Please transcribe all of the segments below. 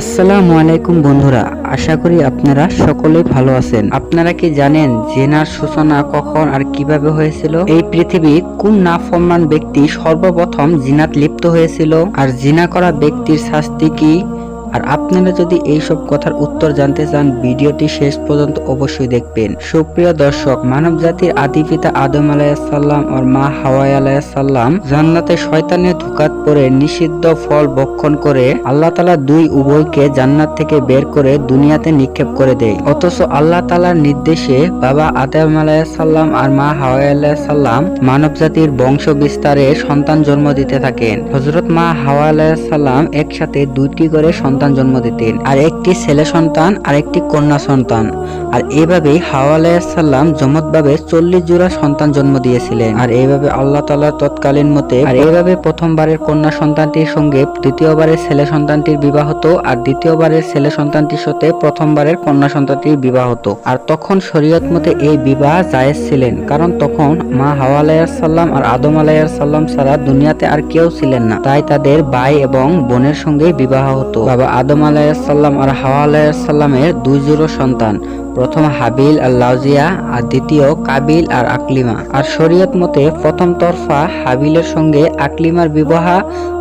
আসসালামু আলাইকুম বন্ধুরা, আশা করি আপনারা সকলে ভালো আছেন। আপনারা কি জানেন জেনার সূচনা কখন আর কীভাবে হয়েছিল? এই পৃথিবী কোন নাফরমান ব্যক্তি সর্বপ্রথম জিনাত লিপ্ত হয়েছিল? আর জিনা করা ব্যক্তির শাস্তি কি? আর আপনারা যদি এইসব কথার উত্তর জানতে চান, ভিডিওটি শেষ পর্যন্ত অবশ্যই দেখবেন। সুপ্রিয় দর্শক মানব জাতির আদি পিতা আদম আলাইসাল্লাম ও মা হাওয়াই আলাইসাল্লাম জান্নাতে শয়তানের ধোকাত পরে নিষিদ্ধ ফল ভক্ষণ করে আল্লাহ তালা দুই উভয়কে জান্নাত থেকে বের করে দুনিয়াতে নিক্ষেপ করে দেয়। অথচ আল্লাহ তালার নির্দেশে বাবা আদম আলাইসাল্লাম আর মা হাওয়াই আলাইসাল্লাম মানব জাতির বংশ বিস্তারে সন্তান জন্ম দিতে থাকেন। হজরত মা হাওয়া আলাইসাল্লাম একসাথে দুইটি করে সন্তান জন্ম দিতেন। আর একটি ছেলে সন্তান, আর একটি কন্যা সন্তান। আর এইভাবেই হাওয়া আলাইসাল্লাম জমতভাবে চল্লিশ জোড়া সন্তান জন্ম দিয়েছিলেন। আর এইভাবে আল্লাহ তালার তৎকালীন মতে, আর এইভাবে প্রথমবারের কন্যা সন্তানটির সঙ্গে দ্বিতীয়বারের ছেলে সন্তানটির বিবাহ হতো, আর দ্বিতীয়বারের ছেলে সন্তানটির সাথে প্রথমবারের কন্যা সন্তানটির বিবাহ হতো। আর তখন শরীয়ত মতে এই বিবাহ জায়েজ ছিলেন, কারণ তখন মা হাওয়া আলাইসাল্লাম আর আদম আলাইসাল্লাম ছাড়া দুনিয়াতে আর কেউ ছিলেন না। তাই তাদের ভাই এবং বোনের সঙ্গে বিবাহ হতো। বাবা আদম আলাইসাল্লাম আর হাওয়া আলাইসাল্লামের দুই জোড়ো সন্তান। প্রথম হাবিল আর লাউজিয়া আর দ্বিতীয় কাবিল আর আকলিমা আর শরীয়ত মতে, প্রথম তরফা হাবিলের সঙ্গে আকলিমার বিবাহ,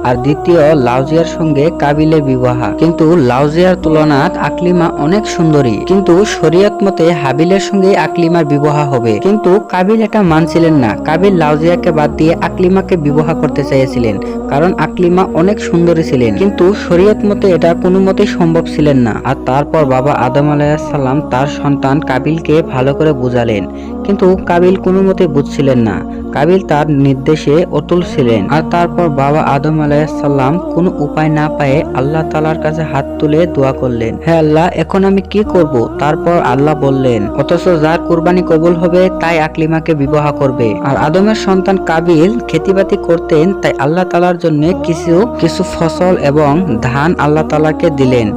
আর দ্বিতীয় লাউজিয়ার সঙ্গে কাবিলের বিবাহ। কিন্তু লাউজিয়ার তুলনাত আকলিমা অনেক সুন্দরী। কিন্তু শরীয়ত মতে, হাবিলের সঙ্গে আকলিমার বিবাহ হবে। কিন্তু কাবিল এটা মানছিলেন না। কাবিল লাউজিয়াকে বাদ দিয়ে আকলিমাকে বিবাহ করতে চেয়েছিলেন কারণ আকলিমা অনেক সুন্দরী ছিলেন। কিন্তু শরীয়ত মতে, এটা কোনো মতেই সম্ভব ছিলেন না। আর তারপর বাবা আদম আলাইসাল্লাম তার সন্তান কাবিলকে ভালো করে বুঝালেন, কিন্তু কাবিল কোনো মতে বুঝছিলেন না। কাবিল তার নির্দেশে অতুল ছিলেন। আর তারপর বাবা আদম আলাইসাল্লাম কোনো উপায় না পায়ে আল্লাহ তালার কাছে হাত তুলে দোয়া করলেন। হ্যাঁ আল্লাহ, এখন আমি কি করব? তারপর আল্লাহ বললেন, অথচ যার কুরবানি কবুল হবে, তাই আকলিমাকে বিবাহ করবে। আর আদমের সন্তান কাবিল খেতিবাতি করতেন, তাই আল্লাহ তালার জন্য কিছু কিছু ফসল এবং ধান আল্লাহ তালাকে দিলেন।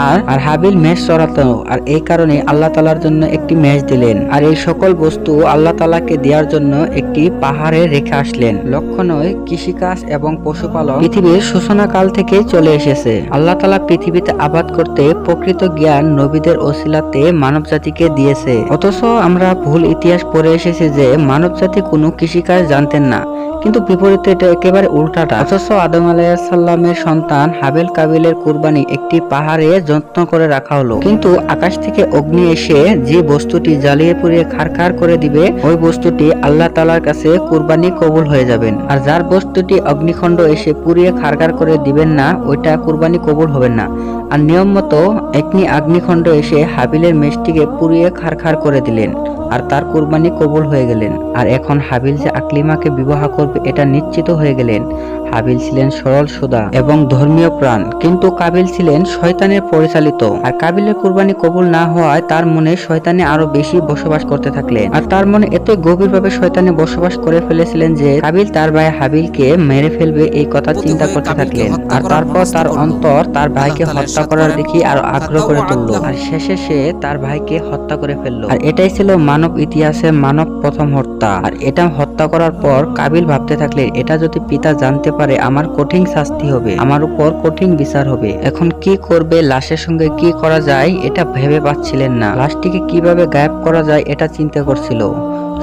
আর আর হাবিল মেষ চড়াতো আর এই কারণে আল্লাহ তালার জন্য একটি মেষ দিলেন। আর এই সকল বস্তু আল্লাহ তালাকে দেওয়ার জন্য একটি পাহাড়ে রেখে আসলেন। লক্ষ্য নয় কৃষিকাজ এবং পশুপালন পৃথিবীর সূচনা কাল থেকে চলে এসেছে। আল্লাহ তালা পৃথিবীতে আবাদ করতে প্রকৃত জ্ঞান নবীদের ওসিলাতে মানব জাতিকে দিয়েছে। অথচ আমরা ভুল ইতিহাস পড়ে এসেছি যে মানব জাতি কোনো কৃষিকাজ জানতেন না। কিন্তু বিপরীতে এটা একেবারে উল্টাটা। অথচ আদম আলাইসাল্লামের সন্তান হাবেল কাবিলের কুরবানি একটি পাহাড়ে যত্ন করে রাখা হলো। কিন্তু আকাশ থেকে অগ্নি এসে যে বস্তুটি জ্বালিয়ে পুড়িয়ে খারখার করে দিবে, ওই বস্তুটি আল্লাহ তালার কাছে কুরবানি কবুল হয়ে যাবেন। আর যার বস্তুটি অগ্নিখণ্ড এসে পুড়িয়ে খারগার করে দিবেন না, ওইটা কুরবানি কবুল হবে না। আর নিয়ম মতো একনি আগ্নিখণ্ড এসে হাবিলের মেষটিকে পুড়িয়ে খারখার করে দিলেন। আর তার কুরবানি কবুল হয়ে গেলেন। আর এখন হাবিল যে আকলিমাকে বিবাহ করবে এটা নিশ্চিত হয়ে গেলেন। হাবিল ছিলেন সরল সুদা এবং ধর্মীয় প্রাণ কিন্তু কাবিল ছিলেন শয়তানের পরিচালিত। আর কাবিলের কুরবানি কবুল না হওয়ায় তার মনে শয়তানে আরও বেশি বসবাস করতে থাকলেন। আর তার মনে এত গভীরভাবে শয়তানে বসবাস করে ফেলেছিলেন যে কাবিল তার ভাই হাবিলকে মেরে ফেলবে এই কথা চিন্তা করতে থাকলেন। আর তারপর তার অন্তর তার ভাইকে হত্যা করার দেখি আরও আগ্রহ করে তুললো। আর শেষে সে তার ভাইকে হত্যা করে ফেলল। আর এটাই ছিল মানব ইতিহাসে মানব প্রথম হত্যা। আর এটা হত্যা করার পর কাবিল ভাবতে থাকলে এটা যদি পিতা জানতে পারে, আমার কঠিন শাস্তি হবে, আমার উপর কঠিন বিচার হবে। এখন কি করবে, লাশের সঙ্গে কি করা যায়, এটা ভেবে পাচ্ছিলেন না। লাশটিকে কীভাবে গায়েব করা যায়, এটা চিন্তা করছিল।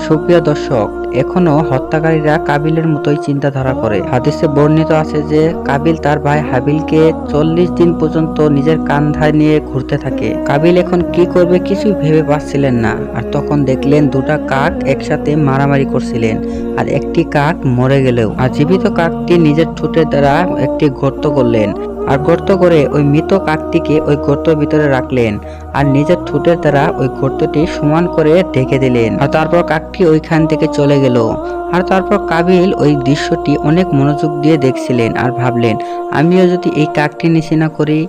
সুপ্রিয় দর্শক, এখনও হত্যাকারীরা কাবিলের মতোই চিন্তাধারা করে। হাদিসে বর্ণিত আছে যে, কাবিল তার ভাই হাবিলকে চল্লিশ দিন পর্যন্ত নিজের কান্ধায় নিয়ে ঘুরতে থাকে। কাবিল এখন কি করবে কিছুই ভেবে পাচ্ছিলেন না, আর তখন দেখলেন দুটা কাক একসাথে মারামারি করছিলেন, আর একটি কাক মরে গেলেও। আর জীবিত কাকটি নিজের ঠোঁটের দ্বারা একটি গর্ত করলেন, আর গর্ত করে ওই মৃত কাকটিকে ওই গর্তের ভিতরে রাখলেন আর নিজের ঠোঁটের দ্বারা ওই গর্তটি সমান করে ঢেকে দিলেন। আর তারপর কাকটি ওইখান থেকে চলে গেল। আর তারপর কাবিল ওই দৃশ্যটি অনেক মনোযোগ দিয়ে দেখছিলেন আর ভাবলেন, আমিও যদি এই কাকটি নিশানা করি?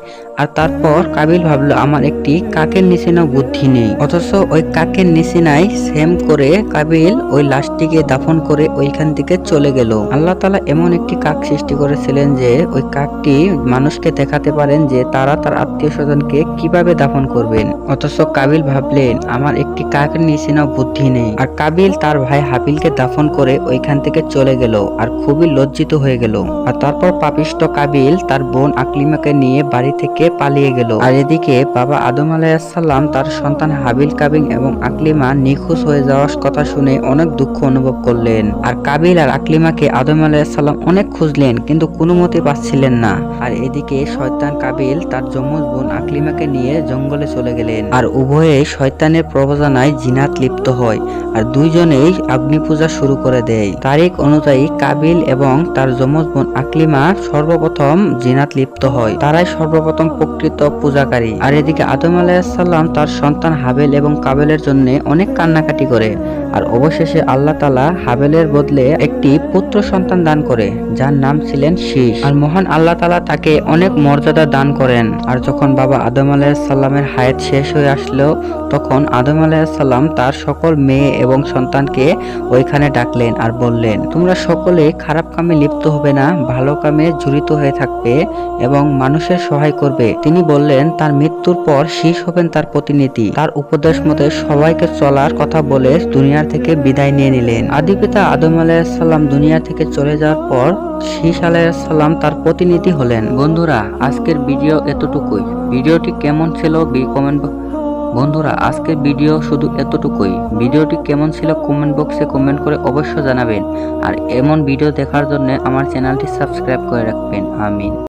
আর তারপর কাবিল ভাবলো, আমার একটি কাকের নিশানা বুদ্ধি নেই। অথচ ওই কাকের নিশানায় সেম করে কাবিল ওই লাশটিকে দাফন করে ওইখান থেকে চলে গেল। আল্লাহ তালা এমন একটি কাক সৃষ্টি করেছিলেন যে, ওই কাকটি মানুষকে দেখাতে পারেন যে তারা তার আত্মীয় স্বজনকে কীভাবে দাফন করবেন অথচ কাবিল ভাবলেন, আমার একটি কাকের নিশানা বুদ্ধি নেই। আর কাবিল তার ভাই হাবিলকে দাফন করে ওইখান থেকে চলে গেল আর খুবই লজ্জিত হয়ে গেল। আর তারপর পাপিষ্ট কাবিল তার বোন আকলিমাকে নিয়ে বাড়ি থেকে পালিয়ে গেল। আর এদিকে বাবা আদম আলাইসাল্লাম তার সন্তান হাবিল কাবিল এবং আকলিমা নিখোঁজ হয়ে যাওয়ার কথা শুনে অনেক দুঃখ অনুভব করলেন। আর কাবিল আর আকলিমাকে আদম আলাইসাল্লাম অনেক খুঁজলেন, কিন্তু কোনো মতে পাচ্ছিলেন না। আর এদিকে শয়তান কাবিল তার যমজ বোন আকলিমাকে নিয়ে জঙ্গলে চলে গেলেন। আর উভয়ে শয়তানের প্রবচনায় জিনাত লিপ্ত হয় আর দুইজনেই আগ্নি পূজা শুরু করে দেয়। তারিখ অনুযায়ী কাবিল এবং তার যমজ বোন আকলিমা সর্বপ্রথম জিনাত লিপ্ত হয়। তারাই সর্বপ্রথম প্রকৃত পূজাকারী। আর এদিকে আদম আলাইসাল্লাম তার সন্তান হাবেল এবং কাবেলের জন্য অনেক কান্নাকাটি করে। আর অবশেষে আল্লাহ তালা হাবেলের বদলে একটি পুত্র সন্তান দান করে, যার নাম ছিলেন শীষ আর মহান আল্লাহ তালা তাকে অনেক মর্যাদা দান করেন। আর যখন বাবা আদম আলাইসাল্লামের হায়াত শেষ হয়ে আসলো, তখন আদম আলাইসাল্লাম তার সকল মেয়ে এবং সন্তানকে ওইখানে ডাকলেন আর বললেন, তোমরা সকলে খারাপ কামে লিপ্ত হবে না, ভালো কামে জড়িত হয়ে থাকবে এবং মানুষের সহায় করবে। তিনি বললেন, তার মৃত্যুর পর শীষ হবেন তার প্রতিনিধি। তার উপদেশ মতে সবাইকে চলার কথা বলে দুনিয়া থেকে বিদায় নিয়ে নিলেন। আদিপিতা আদম আলাইসাল্লাম দুনিয়া থেকে চলে যাওয়ার পর শীষ আলাইসাল্লাম তার প্রতিনিধি হলেন। বন্ধুরা, আজকের ভিডিও এতটুকুই। ভিডিওটি কেমন ছিল বি কমেন্ট বন্ধুরা, আজকের ভিডিও শুধু এতটুকুই। ভিডিওটি কেমন ছিল কমেন্ট বক্সে কমেন্ট করে অবশ্য জানাবেন। আর এমন ভিডিও দেখার জন্য আমার চ্যানেলটি সাবস্ক্রাইব করে রাখবেন। আমিন।